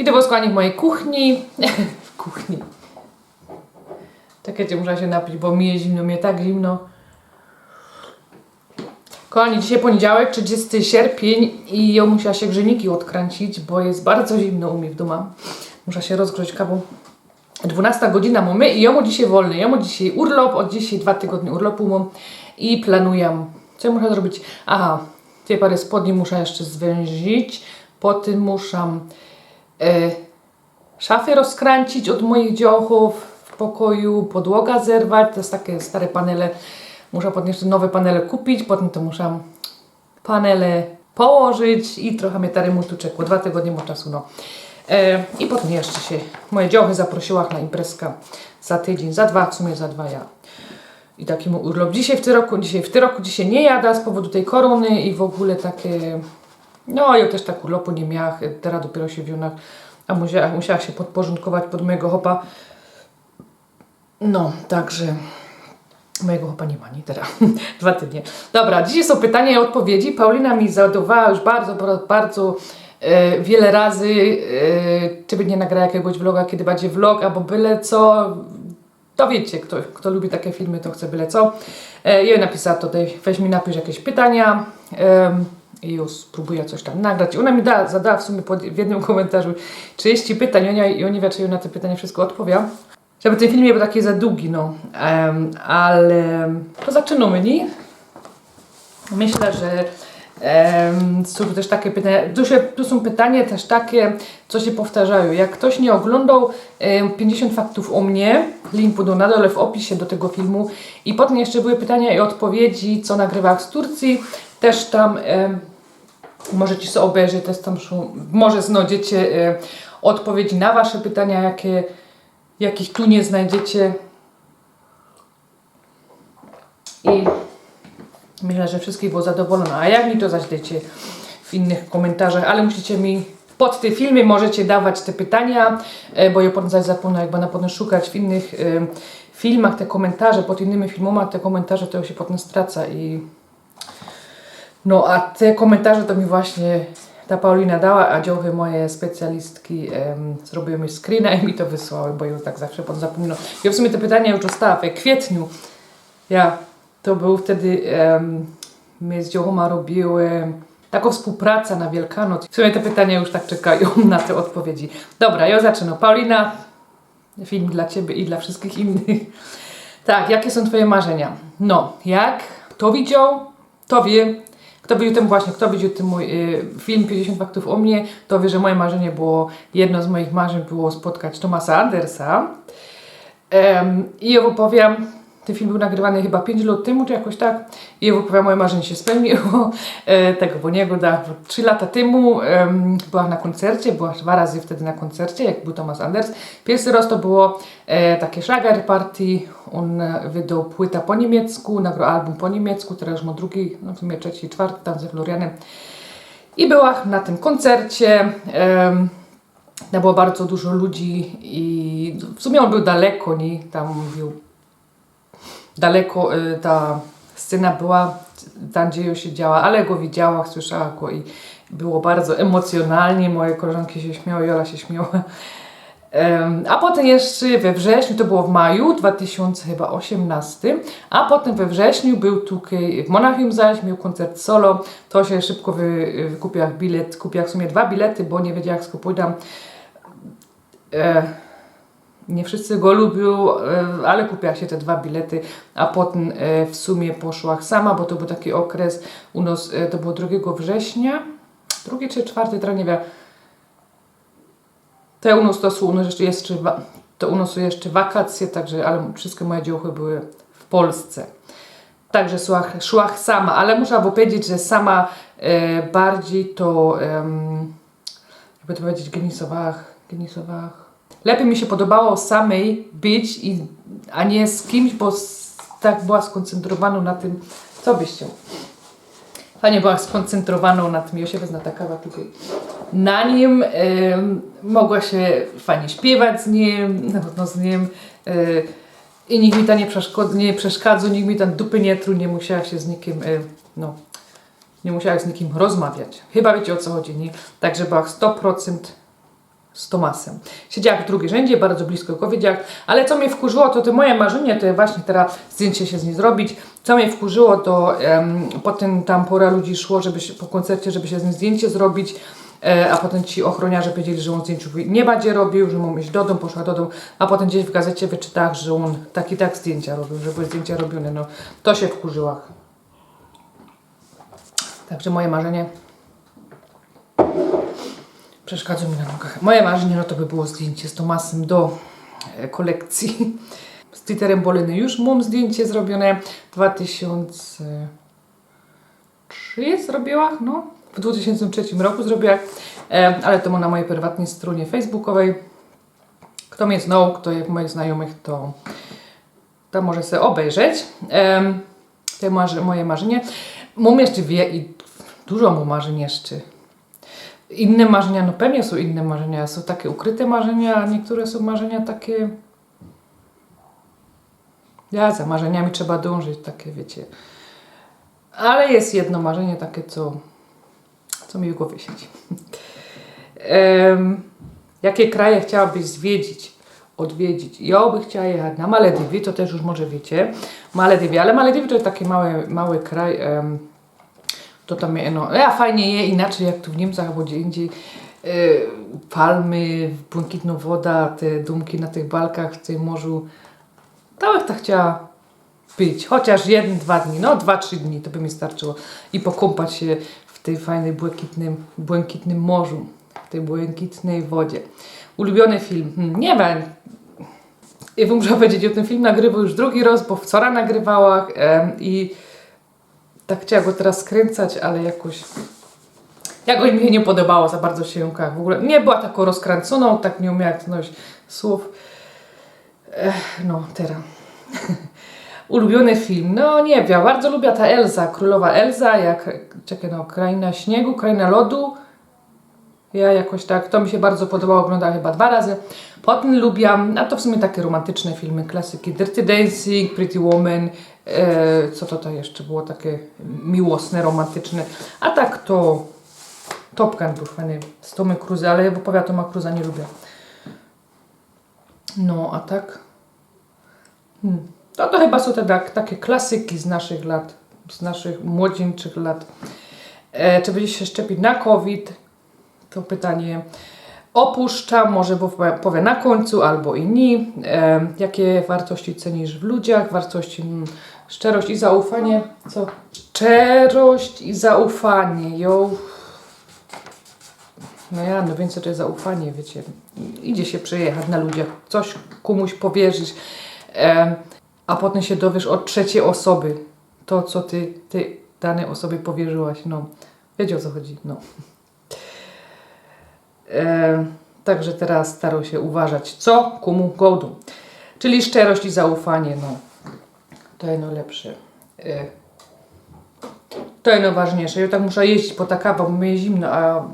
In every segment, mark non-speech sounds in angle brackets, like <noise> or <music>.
Witam Was kochani w mojej kuchni. <laughs> w kuchni. Czekajcie, muszę się napić, bo mi jest zimno, mnie tak zimno. Kochani, dzisiaj poniedziałek, 30 sierpień i ja musiała się grzejniki odkręcić, bo jest bardzo zimno u mnie w domu. Muszę się rozgrzać kawą. 12 godzina mamy i ja mam dzisiaj wolny. Ja mam dzisiaj urlop, od dzisiaj dwa tygodnie urlopu mam i planuję. Co ja muszę zrobić? Aha, te parę spodni muszę jeszcze zwęzić. Potem muszę e, szafę rozkręcić od moich dziochów w pokoju, podłoga zerwać. To jest takie stare panele. Muszę potem jeszcze nowe panele kupić, potem to muszę panele położyć i trochę mnie ta remontu czekło. Dwa tygodnie mam czasu, no. E, I potem jeszcze się moje dziochy zaprosiła na imprezkę za tydzień, za dwa, w sumie za dwa ja. I taki mój urlop. Dzisiaj w tym roku, dzisiaj w tym roku dzisiaj nie jada z powodu tej korony i w ogóle takie... No, ja też tak urlopu nie miałam, teraz dopiero się wziąłem, a musiała, musiała się podporządkować pod mojego hopa. No, także... Mojego chłopa nie ma, nie teraz. <laughs> Dwa tygodnie. Dobra, dzisiaj są pytania i odpowiedzi. Paulina mi zadawała już bardzo, bardzo, bardzo e, wiele razy, e, czy by nie nagrała jakiegoś vloga, kiedy będzie vlog, albo byle co. To wiecie, kto, kto lubi takie filmy, to chce byle co. E, ja napisała tutaj, weź mi napisz jakieś pytania. em, i już spróbuję coś tam nagrać. Ona mi da, zadała w sumie pod, w jednym <laughs> komentarzu 30 pytań i ona, i czy ja na te pytania wszystko odpowiem. Żeby ten film nie był taki za długi, no. Em, ale to zaczynamy, nie? Myślę, że em, są też takie pytania, tu, się, tu są pytania też takie, co się powtarzają. Jak ktoś nie oglądał em, 50 faktów o mnie, link będą na dole w opisie do tego filmu i potem jeszcze były pytania i odpowiedzi, co nagrywałam z Turcji, też tam em, możecie sobie obejrzeć, też tam może znajdziecie e, odpowiedzi na Wasze pytania, jakie, jakich tu nie znajdziecie. I myślę, że wszystkich było zadowolone. A jak mi to zaś w innych komentarzach, ale musicie mi pod te filmy możecie dawać te pytania, e, bo ja potem zaś zapomnę, jak będę potem szukać w innych e, filmach te komentarze, pod innymi filmami te komentarze to się potem straca i no a te komentarze to mi właśnie ta Paulina dała, a dzioły moje specjalistki em, zrobiły mi screena i mi to wysłały, bo ja tak zawsze potem zapominam. Ja w sumie te pytania już dostałam w kwietniu. Ja, to był wtedy, em, my z dziołoma robiły taką współpracę na Wielkanoc. W sumie te pytania już tak czekają <laughs> na te odpowiedzi. Dobra, ja zaczynam. Paulina, film dla Ciebie i dla wszystkich innych. Tak, jakie są Twoje marzenia? No, jak kto widział, to wie, kto widział ten właśnie, kto widział ten mój y, film 50 faktów o mnie, to wie, że moje marzenie było, jedno z moich marzeń było spotkać Thomasa Andersa. Em, I opowiem, ten film był nagrywany chyba 5 lat temu, czy jakoś tak. I ja opowiem, moje marzenie się spełniło. E, tego, bo niego da 3 lata temu em, byłam na koncercie, byłam dwa razy wtedy na koncercie, jak był Thomas Anders. Pierwszy raz to było e, takie Schlager Party. On wydał płytę po niemiecku, nagrał album po niemiecku, teraz już ma drugi, no w sumie trzeci, czwarty tam ze Florianem. I była na tym koncercie. em, tam było bardzo dużo ludzi i w sumie on był daleko, nie? Tam był daleko y, ta scena była, tam gdzie ją się działa, ale go widziała, słyszała go i było bardzo emocjonalnie. Moje koleżanki się śmiały, Jola się śmiała. A potem jeszcze we wrześniu, to było w maju 2018, a potem we wrześniu był tutaj w Monachium zaś, miał koncert solo, to się szybko wy, bilet, kupił w sumie dwa bilety, bo nie wiedział jak skupujam. E, nie wszyscy go lubią, e, ale kupiła się te dwa bilety, a potem e, w sumie poszła sama, bo to był taki okres, u nas e, to było 2 września, drugi czy czwarty, teraz nie wiem. Te u nas to są u nas jeszcze, to u nas jeszcze wakacje, także, ale wszystkie moje dziełchy były w Polsce. Także szła, szła sama, ale muszę powiedzieć, że sama e, bardziej to, em, jakby to powiedzieć, genisowała, genisowała. Lepiej mi się podobało samej być, i, a nie z kimś, bo tak była skoncentrowana na tym, co byś chciał. Fajnie była skoncentrowana na tym, ja się wezmę ta kawa tutaj. Na nim em, mogła się fajnie śpiewać z nim, na pewno z nim. e, I nikt mi tam nie, przeszkod- nie przeszkadzał, nikt mi tam dupy nie truł, nie musiała się z nikim, e, no, nie musiała z nikim rozmawiać. Chyba wiecie o co chodzi, nie? Także była 100% z Tomasem. Siedziałam w drugiej rzędzie, bardzo blisko go wiedziałam, ale co mnie wkurzyło, to te moje marzenie, to właśnie teraz zdjęcie się z niej zrobić. Co mnie wkurzyło, to em, potem tam pora ludzi szło, żeby się, po koncercie, żeby się z nim zdjęcie zrobić, e, a potem ci ochroniarze powiedzieli, że on zdjęciu nie będzie robił, że mam iść do domu, poszła do domu, a potem gdzieś w gazecie wyczytałam, że on tak i tak zdjęcia robił, że były zdjęcia robione, no to się wkurzyła. Także moje marzenie przeszkadza mi na nogach. Moje marzenie no to by było zdjęcie z Tomasem do e, kolekcji. <laughs> Z Twitterem Boliny już mam zdjęcie zrobione. 2003 zrobiła, no. W 2003 roku zrobiła, e, ale to na mojej prywatnej stronie facebookowej. Kto mnie znał, kto jest moich znajomych, to, to może sobie obejrzeć. E, marzy, moje marzenie. Mam jeszcze wie i dużo mam marzeń jeszcze. Inne marzenia, no pewnie są inne marzenia. Są takie ukryte marzenia, a niektóre są marzenia takie. Ja za marzeniami trzeba dążyć, takie wiecie. Ale jest jedno marzenie takie, co, co mi w głowie siedzi. Em, jakie kraje chciałabyś zwiedzić, odwiedzić? Ja by chciała jechać na Malediwy, to też już może wiecie. Malediwy, ale Malediwy to jest taki mały, mały kraj. em, to tam no, ja fajnie je inaczej jak tu w Niemczech albo gdzie indziej. E, palmy, błękitna woda, te dumki na tych balkach w tym morzu. Bym tak chciała być. Chociaż jeden, dwa dni, no dwa, trzy dni to by mi starczyło. I pokąpać się w tej fajnej błękitnym, błękitnym morzu, w tej błękitnej wodzie. Ulubiony film? Hmm, nie wiem. Bym musiała powiedzieć o tym film nagrywał już drugi raz, bo wczoraj nagrywała i tak chciała go teraz skręcać, ale jakoś jakoś mi się nie podobało za bardzo się w ogóle nie była taką rozkręconą, tak nie umiała znaleźć słów. Ech, no, teraz. <laughs> Ulubiony film? No nie wiem, bardzo lubię ta Elza, królowa Elza, jak, czekaj no, Kraina Śniegu, Kraina Lodu. Ja jakoś tak, to mi się bardzo podobało, oglądałam chyba dwa razy. Potem lubiłam, a to w sumie takie romantyczne filmy, klasyki Dirty Dancing, Pretty Woman, co to to jeszcze było, takie miłosne, romantyczne. A tak to Top Gun był fajny z Tomem Cruise, ale ja wypowiadam Toma Cruise'a nie lubię. No, a tak? Hmm. To, chyba są te tak, takie klasyki z naszych lat, z naszych młodzieńczych lat. E, czy będziecie się szczepić na COVID? To pytanie opuszczam, może bo powiem na końcu albo i. E, jakie wartości cenisz w ludziach? Wartości mm, szczerość i zaufanie. Co? Szczerość i zaufanie. Jo. No ja, no więc to jest zaufanie, wiecie. Idzie się przejechać na ludziach, coś komuś powierzyć, e, a potem się dowiesz od trzeciej osoby to, co ty, ty danej osobie powierzyłaś. No, wiecie o co chodzi, no. E, także teraz starał się uważać, co komu godu. Czyli szczerość i zaufanie, no. To jest najlepsze. E, to jest najważniejsze. Ja tak muszę jeździć po taka, bo mnie zimno, a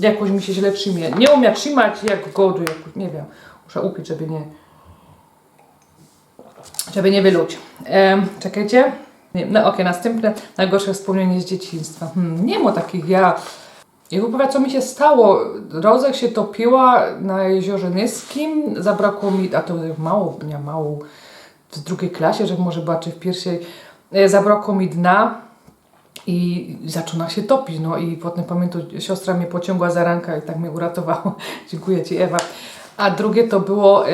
jakoś mi się źle trzymie. Nie umiem trzymać jak godu, jakoś, nie wiem. Muszę upić, żeby nie żeby nie wyluć. E, czekajcie. No okej, następne najgorsze wspomnienie z dzieciństwa. Hmm, nie ma takich ja. I opowiada, co mi się stało. Rozek się topiła na jeziorze Nyskim. Zabrakło mi, a to mało, nie mało, w drugiej klasie, że może była czy w pierwszej. E, zabrakło mi dna i zaczyna się topić. No i potem pamiętam, siostra mnie pociągła za rękę i tak mnie uratowała. <laughs> Dziękuję Ci Ewa. A drugie to było e,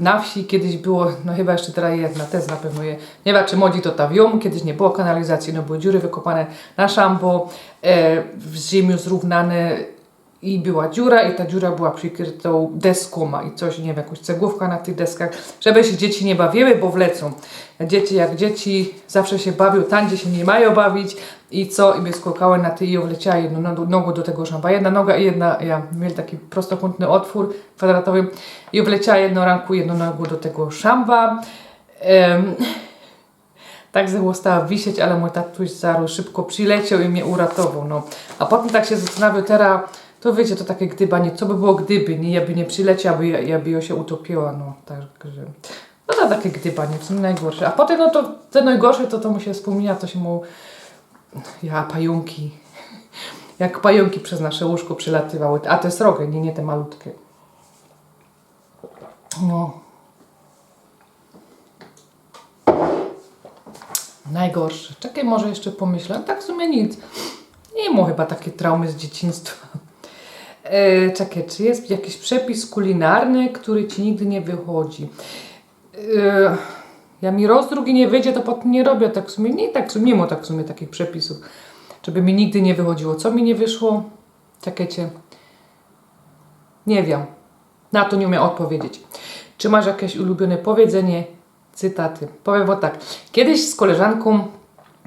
na wsi, kiedyś było, no chyba jeszcze teraz jedna, też na pewno je, nie wiem czy młodzi to tawią, kiedyś nie było kanalizacji, no były dziury wykopane na szambo, e, z ziemią zrównane i była dziura i ta dziura była przykrytą deską i coś, nie wiem, jakąś cegłówka na tych deskach, żeby się dzieci nie bawiły, bo wlecą. Dzieci jak dzieci zawsze się bawią tam, gdzie się nie mają bawić i co, i by skokały na ty i wleciała jedną no- nogą do tego szamba. Jedna noga i jedna, ja mieli taki prostokątny otwór kwadratowy i wleciała jedną ranku, jedną nogą do tego szamba. Em, <laughs> tak została wisieć, ale mój tatuś zaru szybko przyleciał i mnie uratował. No. A potem tak się zastanawiał teraz, to wiecie, to takie gdybanie, co by było gdyby, nie, ja by nie przyleciał, aby ja, ja by ją się utopiła, no, także, no to takie gdybanie, co najgorsze. A potem, no to te najgorsze, to to mu się wspomina, to się mu, ja, pająki, jak pająki przez nasze łóżko przylatywały, a to jest rogę, nie, nie te malutkie. No. Najgorsze. Czekaj, może jeszcze pomyślę. Tak w sumie nic. Nie mam chyba takie traumy z dzieciństwa. E, czekaj, czy jest jakiś przepis kulinarny, który ci nigdy nie wychodzi? E, ja mi roz drugi nie wyjdzie, to potem nie robię tak w sumie. Nie, tak nie ma tak w sumie takich przepisów, żeby mi nigdy nie wychodziło. Co mi nie wyszło? Czekajcie. Nie wiem. Na to nie umiem odpowiedzieć. Czy masz jakieś ulubione powiedzenie, cytaty? Powiem wam tak. Kiedyś z koleżanką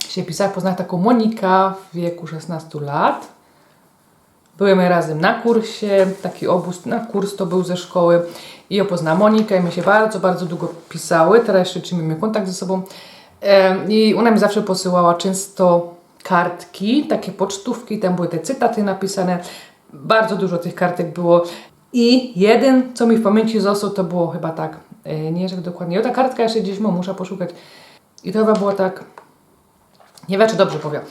się pisała, poznała taką Monika w wieku 16 lat. Byłymy razem na kursie, taki obóz na kurs to był ze szkoły i ją poznała Monika i my się bardzo, bardzo długo pisały, teraz jeszcze trzymamy kontakt ze sobą. I ona mi zawsze posyłała często kartki, takie pocztówki, tam były te cytaty napisane, bardzo dużo tych kartek było. I jeden, co mi w pamięci został, to było chyba tak, e, nie jak dokładnie, o ta kartka jeszcze gdzieś mam, muszę poszukać. I to chyba było tak, nie wiem, czy dobrze powiem.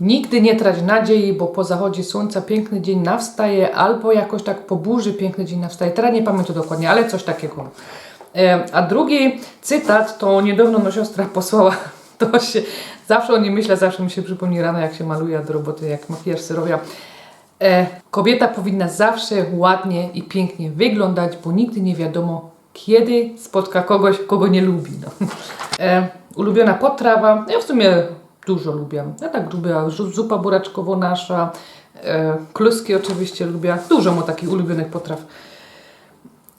Nigdy nie trać nadziei, bo po zachodzie słońca piękny dzień nawstaje, albo jakoś tak po burzy piękny dzień nawstaje. Teraz nie pamiętam dokładnie, ale coś takiego. A drugi cytat to niedawno no siostra <laughs> posłała. To się zawsze o nim myślę, zawsze mi się przypomni rano, jak się maluje do roboty, jak makijaż serowia. E, kobieta powinna zawsze ładnie i pięknie wyglądać, bo nigdy nie wiadomo, kiedy spotka kogoś, kogo nie lubi. No. E, ulubiona potrawa, ja w sumie dużo lubię. Ja tak lubię zupa buraczkowo nasza, e, kluski oczywiście lubię. Dużo mu takich ulubionych potraw.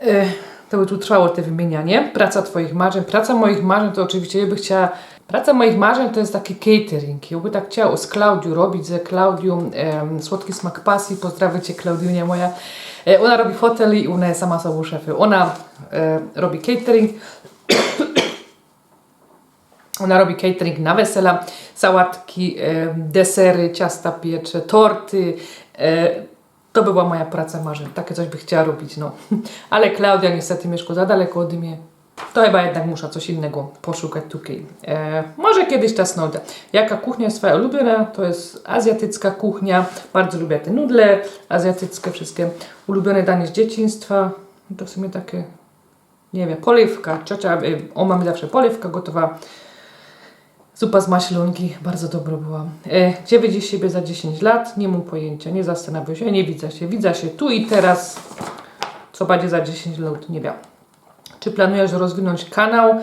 E, to by tu trwało te wymienianie. Praca Twoich marzeń. Praca moich marzeń to oczywiście ja by chciała. Praca moich marzeń to jest taki catering. Ja by tak chciała z Klaudią robić, ze Klaudią em, Słodki Smak Pasji. Pozdrawiam Cię, Klaudiunia moja. E, ona robi hotel i ona jest sama sobą szefem. Ona e, robi catering. Ona robi catering na wesela, sałatki, desery, ciasta piecze, torty. E, to by była moja praca marzeń. Takie coś by chciała robić, no. <laughs> Ale Klaudia niestety mieszka za daleko ode mnie. To chyba jednak muszę coś innego poszukać tutaj. E, może kiedyś ta snowda. Jaka kuchnia jest Twoja ulubiona? To jest azjatycka kuchnia. Bardzo lubię te nudle azjatyckie, wszystkie ulubione danie z dzieciństwa. No To w sumie takie, nie wiem, polewka. Ciocia, y, o mamy zawsze polewka gotowa. Zupa z maślunki, bardzo dobra była. E, gdzie widzisz siebie za 10 lat? Nie mam pojęcia, nie zastanawiam się, nie widzę się. Widzę się tu i teraz. Co będzie za 10 lat? Nie wiem. Czy planujesz rozwinąć kanał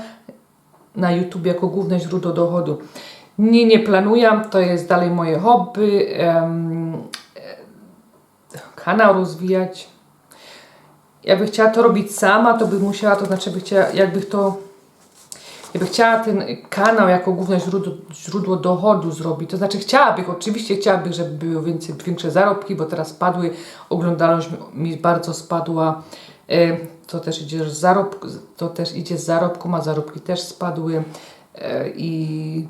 na YouTube jako główne źródło dochodu? Nie, nie planuję. To jest dalej moje hobby. E, kanał rozwijać. Jakby chciała to robić sama, to by musiała, to znaczy by chciała, jakby to ja bym chciała ten kanał jako główne źródło, źródło dochodu zrobić. To znaczy chciałabym, oczywiście chciałabym, żeby były więcej, większe zarobki, bo teraz spadły, oglądalność mi- bardzo spadła. E, To też idzie z zarobku, to też idzie z zarobku, a zarobki też spadły E, i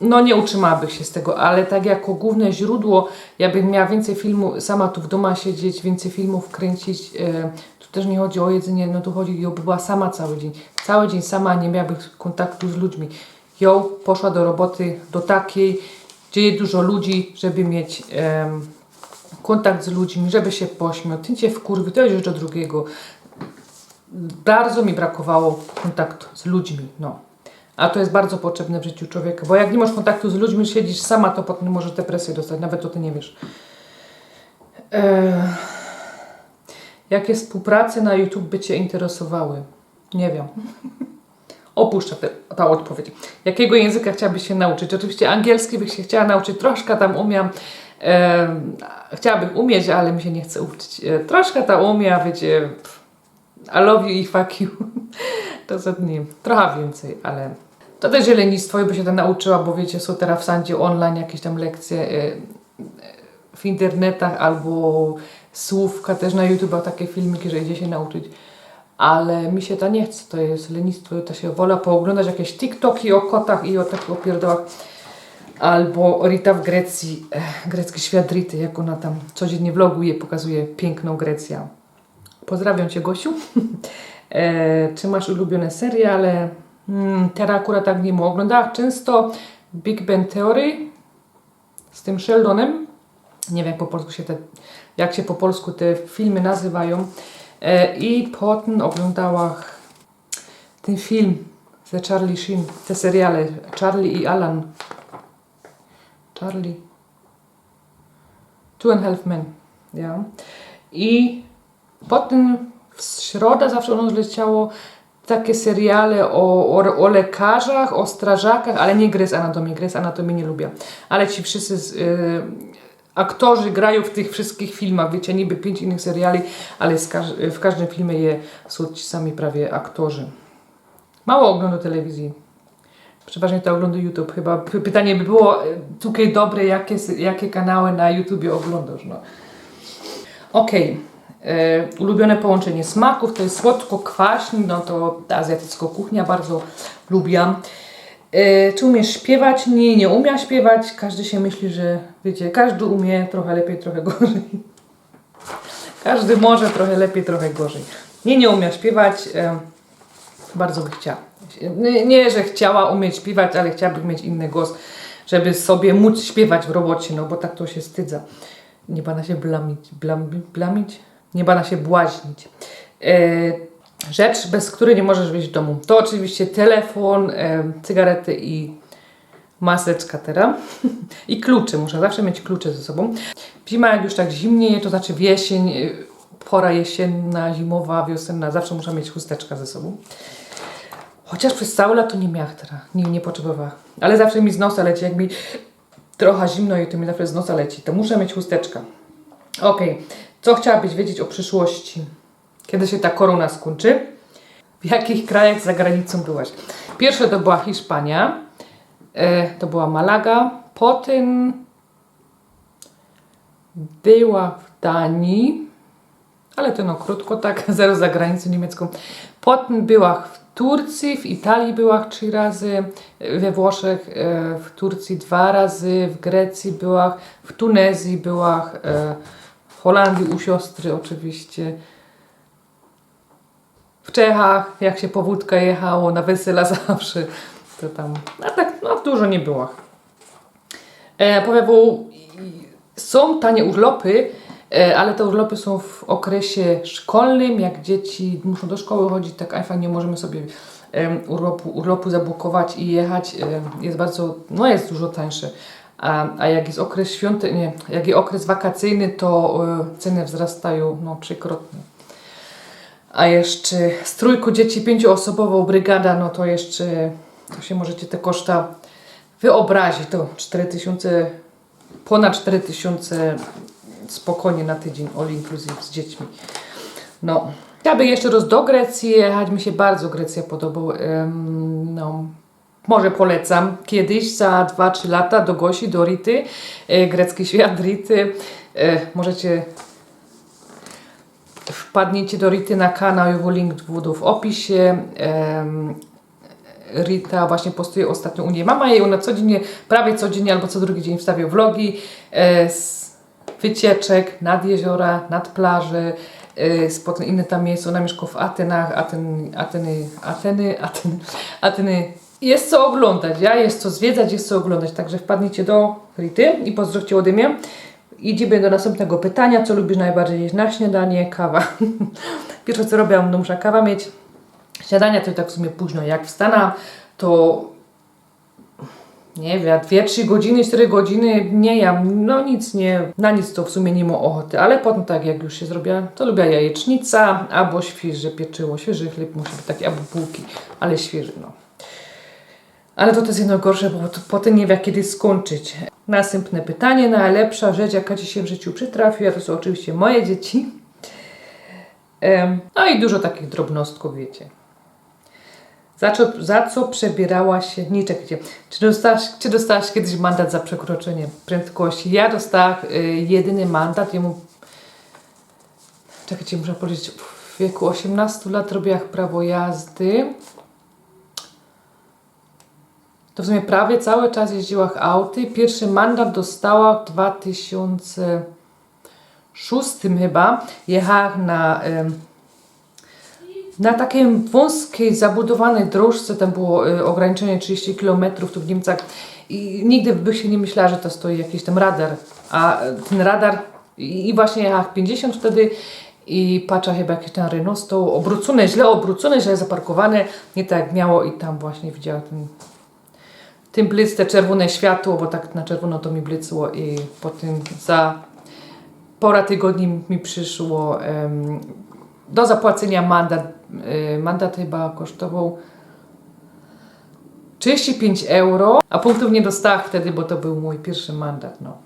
no nie utrzymałabym się z tego, ale tak jako główne źródło, ja bym miała więcej filmu, sama tu w domu siedzieć, więcej filmów kręcić, e, też nie chodzi o jedzenie, no tu chodzi, ją by była sama cały dzień, cały dzień sama, nie miałaby kontaktu z ludźmi. Ją poszła do roboty, do takiej, gdzie jest dużo ludzi, żeby mieć em, kontakt z ludźmi, żeby się pośmiał, ty cię wkurwi, to już do drugiego. Bardzo mi brakowało kontaktu z ludźmi, no. A to jest bardzo potrzebne w życiu człowieka, bo jak nie masz kontaktu z ludźmi, siedzisz sama, to potem możesz depresję dostać, nawet to ty nie wiesz. Eee, jakie współprace na YouTube by Cię interesowały? Nie wiem. Opuszczę tę tę odpowiedź. Jakiego języka chciałabyś się nauczyć? Oczywiście angielski bych się chciała nauczyć, troszkę tam umiem. Em, chciałabym umieć, ale mi się nie chce uczyć. E, troszkę tam umiem, wiecie, I love you i fuck you. <laughs> To za dni. Trochę więcej, ale to też lenistwo by się to nauczyła, bo wiecie, są teraz w Sandzie online jakieś tam lekcje e, e, w internetach albo słówka też na YouTube takie filmiki, że idzie się nauczyć. Ale mi się to nie chce, to jest lenistwo, to się wolę pooglądać jakieś TikToki o kotach i o takich opierdołach. Albo Rita w Grecji, e, grecki świat Rity, jak ona tam codziennie vloguje, pokazuje piękną Grecję. Pozdrawiam Cię, Gosiu. <laughs> e, czy masz ulubione seriale? Hmm, teraz akurat tak nie. Oglądałam często Big Bang Theory z tym Sheldonem. Nie wiem jak po polsku się te, jak się po polsku te filmy nazywają. E, I potem oglądała ten film ze Charlie Sheen, te seriale Charlie i Alan. Charlie. Two and a Half Men. Ja. I potem w środę zawsze ono leciało takie seriale o, o, o lekarzach, o strażakach, ale nie Grey's Anatomy. Grey's Anatomy nie lubię. Ale ci wszyscy z, y, aktorzy grają w tych wszystkich filmach. Wiecie, niby pięć innych seriali, ale w każdym filmie je, są ci sami prawie aktorzy. Mało oglądam telewizji. Przeważnie to oglądam YouTube. Chyba pytanie by było, tutaj dobre, jakie, jakie kanały na YouTubie oglądasz. No. Okej. E, Ulubione połączenie smaków to jest słodko-kwaśny, no to ta azjatycka kuchnia bardzo lubię. E, czy umiesz śpiewać? Nie, nie umiem śpiewać. Każdy się myśli, że wiecie, każdy umie trochę lepiej, trochę <laughs> gorzej. Każdy może trochę lepiej, trochę gorzej. Nie, nie umiem śpiewać. Bardzo by chciała. Nie, nie, że chciała umieć śpiewać, ale chciałabym mieć inny głos, żeby sobie móc śpiewać w robocie, no bo tak to się wstydza. Nie bana się blamić. Blam, blamić? Nie bana się błaźnić. E, rzecz, bez której nie możesz wyjść z domu. To oczywiście telefon, e, cygarety i maseczka teraz. <laughs> I klucze. Muszę zawsze mieć klucze ze sobą. Zima jak już tak zimnieje, to znaczy w jesień, e, pora jesienna, zimowa, wiosenna, zawsze muszę mieć chusteczkę ze sobą. Chociaż przez całe lato nie miałam teraz, nie, nie potrzebowała. Ale zawsze mi z nosa leci, jak mi trochę zimno i to mi zawsze z nosa leci, to muszę mieć chusteczkę. Okej, co chciałabyś wiedzieć o przyszłości? Kiedy się ta korona skończy? W jakich krajach za granicą byłaś? Pierwsze to była Hiszpania, e, to była Malaga, potem była w Danii, ale to no krótko tak, <laughs> zero za granicą niemiecką. Potem była w Turcji, w Italii była trzy razy, we Włoszech, e, w Turcji dwa razy, w Grecji była, w Tunezji była, e, w Holandii u siostry oczywiście. W Czechach, jak się powódka jechało na wesela <laughs> zawsze, to tam, a tak, no dużo nie było. E, bo są tanie urlopy, e, ale te urlopy są w okresie szkolnym, jak dzieci muszą do szkoły chodzić, tak einfach nie możemy sobie em, urlopu, urlopu zabukować i jechać. em, Jest bardzo, no jest dużo tańsze. A, a jak jest okres świąteczny, jak jest okres wakacyjny, to e, ceny wzrastają no, trzykrotnie. A jeszcze z trójku dzieci, pięcioosobową brygada, no to jeszcze, to się możecie te koszta wyobrazić. To 4000, ponad 4000 spokojnie na tydzień, all inclusive z dziećmi. No, ja by jeszcze raz do Grecji jechać, mi się bardzo Grecja podobał. No, może polecam kiedyś, za 2-3 lata do Gosi, do Rity, e, grecki świat Rity. E, możecie wpadnijcie do Rity na kanał, jego link budu w opisie. Rita właśnie postuje ostatnio u niej. Mama jej na codziennie, prawie codziennie albo co drugi dzień wstawia vlogi e, z wycieczek nad jeziora, nad plaży, e, z potem inne tam miejsca. Ona mieszka w Atenach, Aten, Ateny, Ateny, Ateny, Ateny. Jest co oglądać, ja? Jest co zwiedzać, jest co oglądać. Także wpadnijcie do Rity i pozdrówcie ode mnie. Idziemy do następnego pytania. Co lubisz najbardziej jeść na śniadanie? Kawa. <laughs> Pierwsze co robię, no muszę kawa mieć. Śniadania to tak w sumie późno. Jak wstana, to nie wiem, 2-3 godziny, 4 godziny nie jem, no nic nie, na nic to w sumie nie mam ochoty, ale potem tak jak już się zrobiła, to lubię jajecznica albo świeże pieczyło, świeży chleb musi być taki, albo bułki, ale świeży, no. Ale to też jedno gorsze, bo to potem nie wie kiedy skończyć. Następne pytanie, najlepsza rzecz jaka Ci się w życiu przytrafiła, to są oczywiście moje dzieci. No i dużo takich drobnostków, wiecie. Za co, za co przebierała się, nie czekajcie, czy dostałaś, czy dostałaś kiedyś mandat za przekroczenie prędkości? Ja dostałam y, jedyny mandat, jemu, czekajcie, muszę powiedzieć, w wieku 18 lat robiłam prawo jazdy. To w sumie prawie cały czas jeździłam auty. Pierwszy mandat dostała w 2006 chyba. Jechałam na... na takiej wąskiej, zabudowanej dróżce, tam było y, ograniczenie 30 km tu w Niemcach. I nigdy by się nie myślała, że to stoi jakiś tam radar, a y, ten radar i, właśnie jechałam 50 wtedy. I patrzę chyba jakiś ten Renault stał obrócone, źle obrócone, źle zaparkowane, nie tak jak miało i tam właśnie widziałam ten, ten blic, te czerwone światło, bo tak na czerwono to mi blicło i potem za pora tygodni mi przyszło em, do zapłacenia mandat. Y, mandat chyba kosztował 35 euro, a punktów nie dostałam wtedy, bo to był mój pierwszy mandat. No.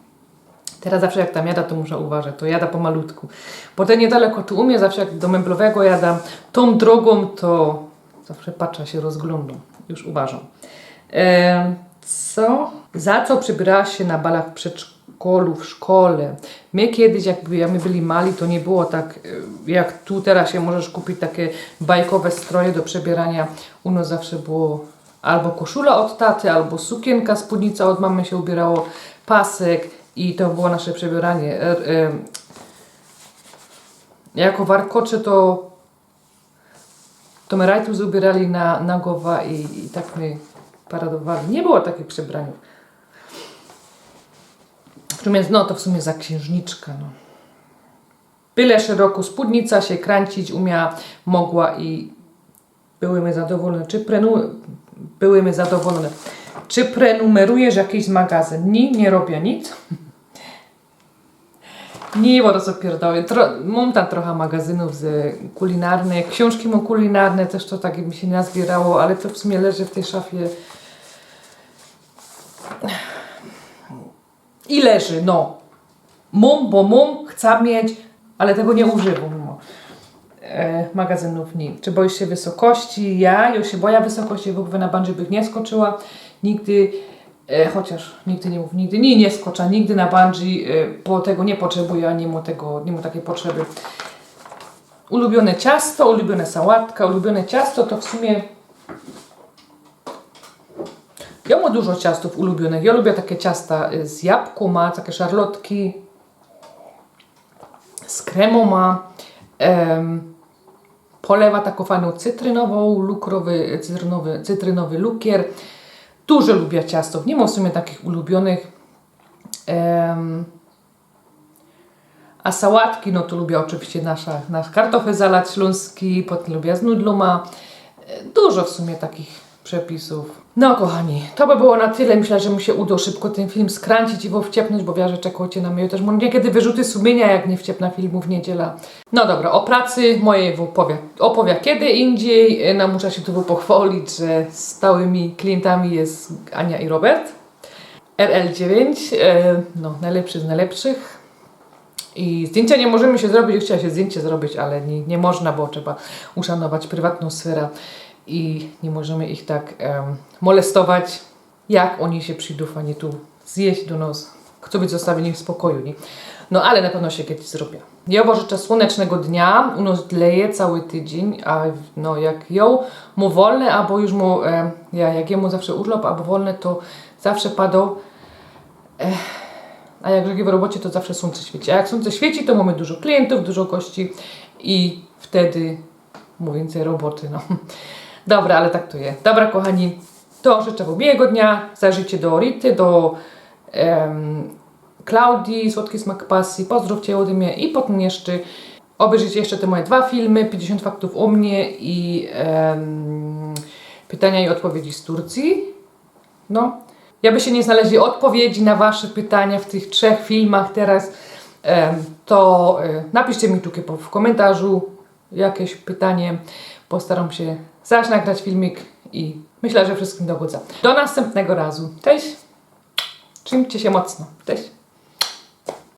Teraz zawsze jak tam jada, to muszę uważać, to jada pomalutku. Bo to niedaleko tu u mnie, zawsze jak do meblowego jadam tą drogą, to zawsze patrzę się, rozglądam. Już uważam. Co? Za co przybierałaś się na balach w przedszkolu, w szkole? My kiedyś, jak my byli mali, to nie było tak, jak tu teraz się możesz kupić takie bajkowe stroje do przebierania. U nas zawsze było albo koszula od taty, albo sukienka, spódnica od mamy się ubierało, pasek i to było nasze przebieranie. E, jako warkocze to to my rajtów ubierali na, na głowa i, i tak my paradowali. Nie było takich przebrań. Natomiast no to w sumie za księżniczka. No. Byle szeroko spódnica się kręcić umiała, mogła i byłymy zadowolone. Czy prenu... byłymy zadowolone. Czy prenumerujesz jakiś magazyn? Nie, nie robię nic. <laughs> Nie, bo to co pierdoły. Tro, mam tam trochę magazynów z kulinarnych, książki mam kulinarne, też to tak mi się nazbierało, ale to w sumie leży w tej szafie. I leży, no. Mum, bo mum, chcę mieć, ale tego nie używam. E, magazynów nie. Czy boisz się wysokości? Ja, ja się boję wysokości, w ogóle na bungee bych nie skoczyła. Nigdy, e, chociaż nigdy nie mów nigdy, nie, nie skocza, nigdy na bungee, e, bo tego nie potrzebuję, a nie mu tego, nie mu takiej potrzeby. Ulubione ciasto, ulubione sałatka, ulubione ciasto to w sumie ja mam dużo ciastów ulubionych. Ja lubię takie ciasta y, z jabłku, ma takie szarlotki, z kremą ma, em, polewa taką fajną cytrynową, lukrowy, cytrynowy, cytrynowy lukier. Dużo lubię ciastów. Nie mam w sumie takich ulubionych. Em, a sałatki, no to lubię oczywiście nasza, nasz kartofel salat śląski, potem lubię z nudluma. E, Dużo w sumie takich przepisów. No kochani, to by było na tyle. Myślę, że mi się uda szybko ten film skręcić i go wciepnąć, bo wiem, że czekacie na mnie też mam niekiedy wyrzuty sumienia, jak nie wciepna filmu w niedziela. No dobra, o pracy mojej opowiem. Opowiem kiedy indziej. E, No muszę się tu pochwalić, że stałymi klientami jest Ania i Robert. RL9, e, no najlepszy z najlepszych. I zdjęcia nie możemy się zrobić, chciała się zdjęcie zrobić, ale nie, nie można, bo trzeba uszanować prywatną sferę i nie możemy ich tak em, molestować, jak oni się przyjdą, nie tu zjeść do nas. Chcą być zostawieni w spokoju, nie? No ale na pewno się kiedyś zrobię. Uważam, życzę słonecznego dnia, u nas dleje cały tydzień, a no jak ją mu wolne, albo już mu, em, ja jak jemu zawsze urlop, albo wolne, to zawsze padą a jak żegli w robocie, to zawsze słońce świeci. A jak słońce świeci, to mamy dużo klientów, dużo gości i wtedy mu więcej roboty. No. Dobra, ale tak to jest. Dobra, kochani, to życzę Wam miłego dnia. Zajrzyjcie do Rity, do em, Klaudii, Słodki Smak Pasji. Pozdrówcie ode mnie i potem jeszcze obejrzyjcie jeszcze te moje dwa filmy, 50 faktów o mnie i em, pytania i odpowiedzi z Turcji. No, ja by się nie znaleźli odpowiedzi na Wasze pytania w tych trzech filmach teraz, to e, napiszcie mi tu w komentarzu jakieś pytanie. Postaram się zaś nagrać filmik i myślę, że wszystkim dogodza. Do następnego razu. Cześć! Trzymajcie się mocno. Cześć!